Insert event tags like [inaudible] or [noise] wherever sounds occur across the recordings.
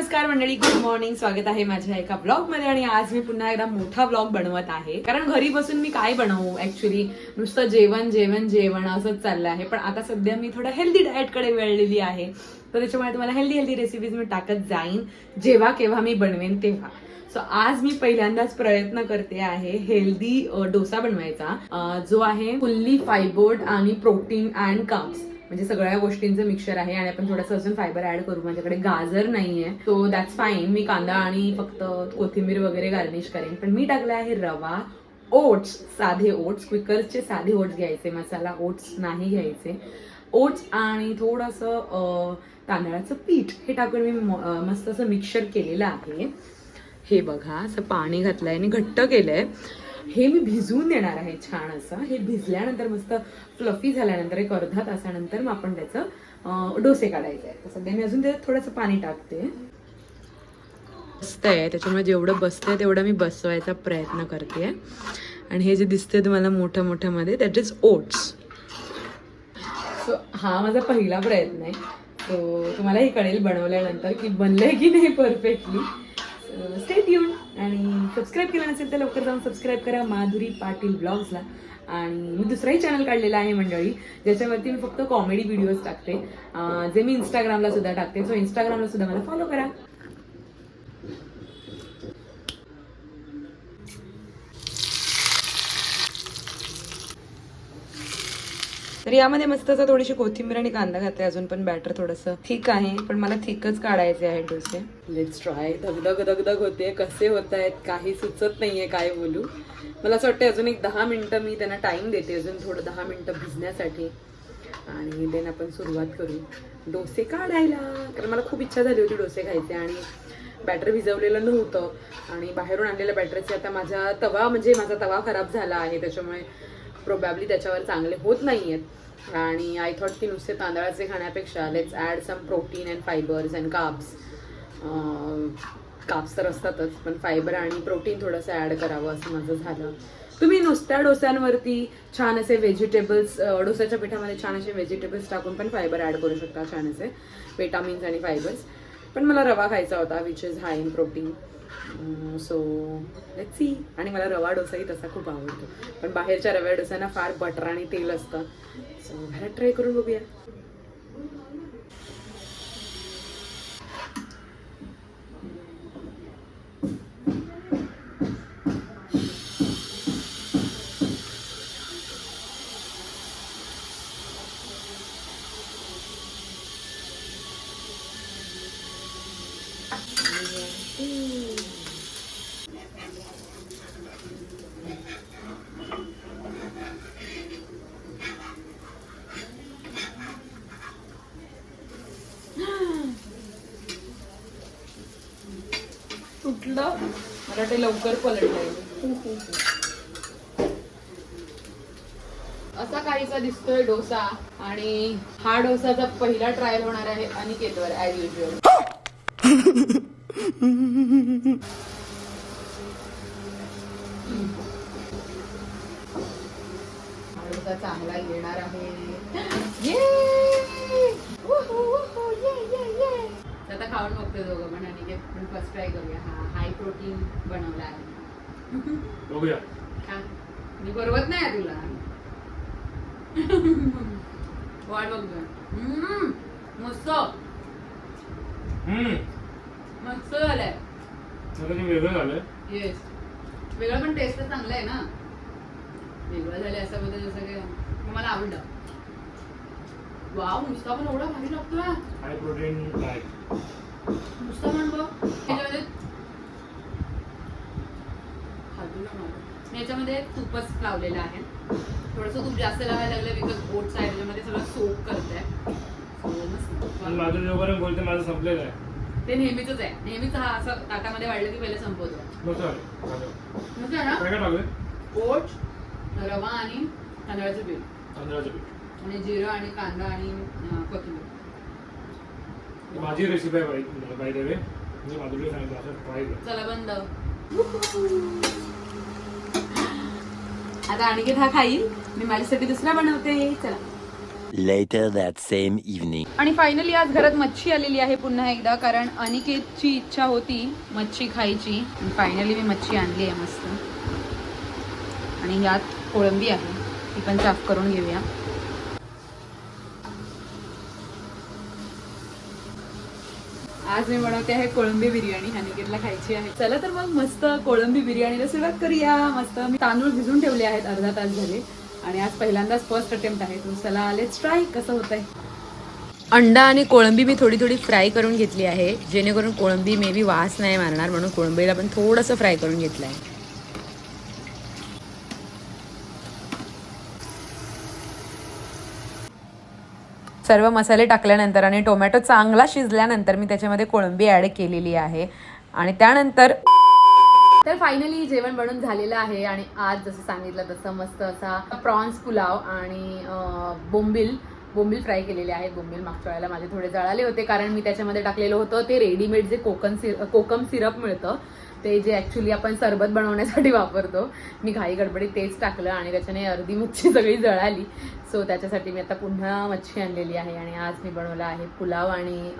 नमस्कार मंडळी good morning स्वागत आहे माझ्या एका ब्लॉगमध्ये आणि आज मी पुन्हा एकदा मोठा ब्लॉग बनवत आहे. कारण घरी बसून मी काय बनवू? ऍक्च्युली नुसतं जेवण जेवण जेवण असंच चाललं आहे. पण आता सध्या मी थोडं हेल्दी डाएटकडे वेळलेली आहे. तर त्याच्यामुळे तुम्हाला हेल्दी हेल्दी रेसिपीज मी टाकत जाईन. जेव्हा केव्हा मी बनवेन तेव्हा. सो आज मी पहिल्यांदाच प्रयत्न करते आहे हेल्दी डोसा बनवायचा. जो आहे फुल्ली फायबोर्ड आणि प्रोटीन अँड काप्स म्हणजे सगळ्या गोष्टींचं मिक्सचर आहे आणि आपण थोडंसं अजून फायबर ऍड करू. माझ्याकडे गाजर नाहीये. सो दॅट्स फाईन मी कांदा आणि फक्त कोथिंबीर वगैरे गार्निश करेन. पण मी टाकला आहे रवा ओट्स साधे ओट्स क्विकर्सचे साधे ओट्स घ्यायचे. मसाला ओट्स नाही घ्यायचे. ओट्स आणि थोडंसं तांदळाचं पीठ. हे टाकून मी मस्त असं मिक्सर केलेलं आहे. हे बघा असं पाणी घातलंय आणि घट्ट केलंय. हे मी भिजवून देणार आहे छान असं. हे भिजल्यानंतर मस्त फ्लफी झाल्यानंतर एक अर्धा तासानंतर मग आपण त्याचं डोसे काढायचे आहेत. तर सध्या मी अजून त्याच्यात थोडंसं पाणी टाकते. बसतंय त्याच्यामुळे जेवढं बसतंय तेवढं मी बसवायचा प्रयत्न करते. आणि हे जे दिसतंय तुम्हाला मोठ्या मोठ्यामध्ये दॅट इज ओट्स सो हा माझा पहिला प्रयत्न आहे. सो तुम्हाला हे कळेल बनवल्यानंतर की बनलंय की नाही परफेक्टली स्टेट येऊन आणि सबस्क्राईब केलं नसेल तर लवकर जाऊन सबस्क्राईब करा माधुरी पाटील ब्लॉग्सला आणि मी दुसराही चॅनल काढलेला आहे मंडळी ज्याच्यावरती मी फक्त कॉमेडी व्हिडिओज टाकते. जे मी इंस्टाग्रामला सुद्धा टाकते. सो इंस्टाग्रामला सुद्धा मला फॉलो करा. तर यामध्ये मस्त असं थोडीशी कोथिंबीर आणि कांदा घातले अजून पण बॅटर थोडंसं थिक आहे पण मला थिकच काढायचे आहे डोसे. लेट्स ट्राय धगधग धगधग होते. कसे होत आहेत? काही सुचत नाहीये काय बोलू. मला असं वाटतं अजून एक दहा मिनिटं मी त्यांना टाइम देते. अजून थोडं दहा मिनिटं भिजण्यासाठी. आणि देन आपण सुरुवात करू. डोसे काढायला. कारण मला खूप इच्छा झाली होती डोसे खायचे आणि बॅटर भिजवलेलं नव्हतं. आणि बाहेरून आणलेल्या बॅटरची आता माझा तवा म्हणजे माझा तवा खराब झाला आहे. त्याच्यामुळे प्रोबॅबली त्याच्यावर चांगले होत नाही आहेत आणि आय थॉट की नुसते तांदळाचे खाण्यापेक्षा let's add some protein and fibres and carbs carbs तर असतातच पण फायबर आणि प्रोटीन थोडंसं ॲड करावं असं माझं झालं. तुम्ही नुसत्या डोस्यांवरती छान असे व्हेजिटेबल्स डोस्याच्या पिठामध्ये छान असे व्हेजिटेबल्स टाकून पण फायबर ॲड करू शकता छान असे. विटामिन्स आणि फायबर्स पण मला रवा खायचा होता which is high in protein so let see आणि मला रवा डोसाही तसा खूप आवडतो. पण बाहेरच्या रव्या डोस्यांना फार बटर आणि तेल असतं. सो घरात ट्राय करून बघूया. तुटलं? मला ते लवकर पलटलंय. असा काहीसा दिसतोय डोसा आणि हा डोसाचा पहिला ट्रायल होणार आहे अनिकेतवर ऍज युजल हा डोसा चांगला येणार आहे. पण फर्स्ट ट्राय करूया. हा हाय प्रोटीन बनवला आहे. बघूया. मी बरोबर नाही आहे तुला. वाट बघतोय. मस्त. मस्त झालंय. वेगळं झालं येस वेगळं पण टेस्ट चांगलं आहे ना? वेगळं झालं असं बद्दल जसं मग मला आवडलं. वाव नुसता पण एवढा भारी लागतोय. हाय प्रोटीन नुसता म्हण बघ त्याच्यामध्ये याच्यामध्ये तूपच लावलेलं आहे. थोडंसं तूप जास्त लावायला लागलं बिकॉज ओट्स आहे त्याच्यामध्ये सगळं सोप करत आहे माझं जोपर्यंत बोलते माझं संपलेलं आहे. ते नेहमीच आहे. नेहमीच हा असं ताटामध्ये वाढलं की पहिले संपवतो. ओट्स रवा आणि तांदळाचं पीठ. तांदळाचं पीठ. आणि जिरं आणि कांदा आणि कोथिंबीर. माझी रेसिपी आहे बाई बाय द वे मी माधुरीला सांगितलं असं ट्राय कर. चला बंद. आता आणखी हा खाईल. मी माझ्यासाठी दुसरा बनवते. चला. Later that same evening. आणि फायनली आज घरात मच्छी आलेली आहे पुन्हा एकदा कारण अनिकेतची इच्छा होती मच्छी खायची. फायनली मी मच्छी आणली आहे मस्त. आणि यात कोळंबी आहे. ती पण साफ करून घेऊया. आज मी बनवते आहे कोळंबी बिर्याणी. अनिकेतला खायची आहे. चला तर मग मस्त कोळंबी बिर्याणीला सुरुवात करूया. मस्त मी तांदूळ भिजून ठेवले आहेत अर्धा तास झाले. आणि आज पहिल्यांदाच फर्स्ट अटेम्प्ट आहे. तू चला लेट्स ट्राय कसं होत आहे अंडा आणि कोळंबी मी थोडी थोडी फ्राय करून घेतली आहे. जेणेकरून कोळंबी मे बी वास नाही मारणार म्हणून कोळंबीला पण थोडंसं फ्राय करून घेतलं आहे सर्व मसाले टाकल्यानंतर आणि टोमॅटो चांगला शिजल्यानंतर मी त्याच्यामध्ये कोळंबी ॲड केलेली आहे. आणि त्यानंतर तर फायनली जेवण बनून झालेलं आहे आणि आज जसं सांगितलं तसं मस्त असा प्रॉन्स पुलाव आणि बोंबील बोंबील फ्राय केलेले आहेत. बोंबील मागच्या वेळेला माझे थोडे जळाले होते कारण मी त्याच्यामध्ये टाकलेलं होतं. ते रेडीमेड जे कोकम सिर कोकम सिरप मिळतं ते जे ॲक्च्युली आपण सरबत बनवण्यासाठी [laughs] वापरतो. मी घाई गडबडीत तेच टाकलं आणि त्याच्याने अर्धी मच्छी [laughs] सगळी जळाली. सो त्याच्यासाठी मी आता पुन्हा मच्छी आणलेली आहे आणि आज मी बनवला आहे पुलाव आणि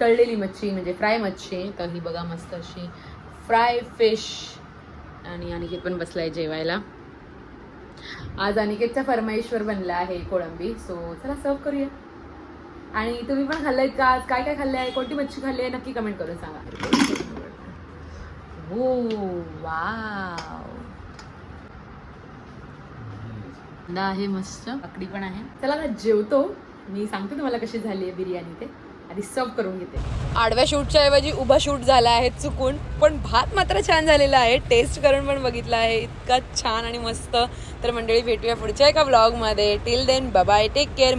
तळलेली मच्छी म्हणजे फ्राय मच्छी. तर ही बघा मस्त अशी फ्राय फिश आणि अनिकेत पण बसलाय जेवायला. आज अनिकेतच्या फरमाईश्वर बनला आहे कोळंबी. सो चला सर्व करूया. आणि तुम्ही पण खाल्लंय का? आज काय काय खाल्लंय? आहे कोणती मच्छी खाल्ली आहे? नक्की कमेंट करून सांगा. हो वाव आहे मस्त. काकडी पण आहे. चला जेवतो. मी सांगते तुम्हाला कशी झाली आहे बिर्याणी ते. आधी सर्व करून घेते. आडव्या शूटच्या ऐवजी उभा शूट झाला आहे चुकून. पण भात मात्र छान झालेला आहे. टेस्ट करून पण बघितला आहे. इतका छान आणि मस्त. तर मंडळी भेटूया पुढच्या एका ब्लॉगमध्ये till then bye take care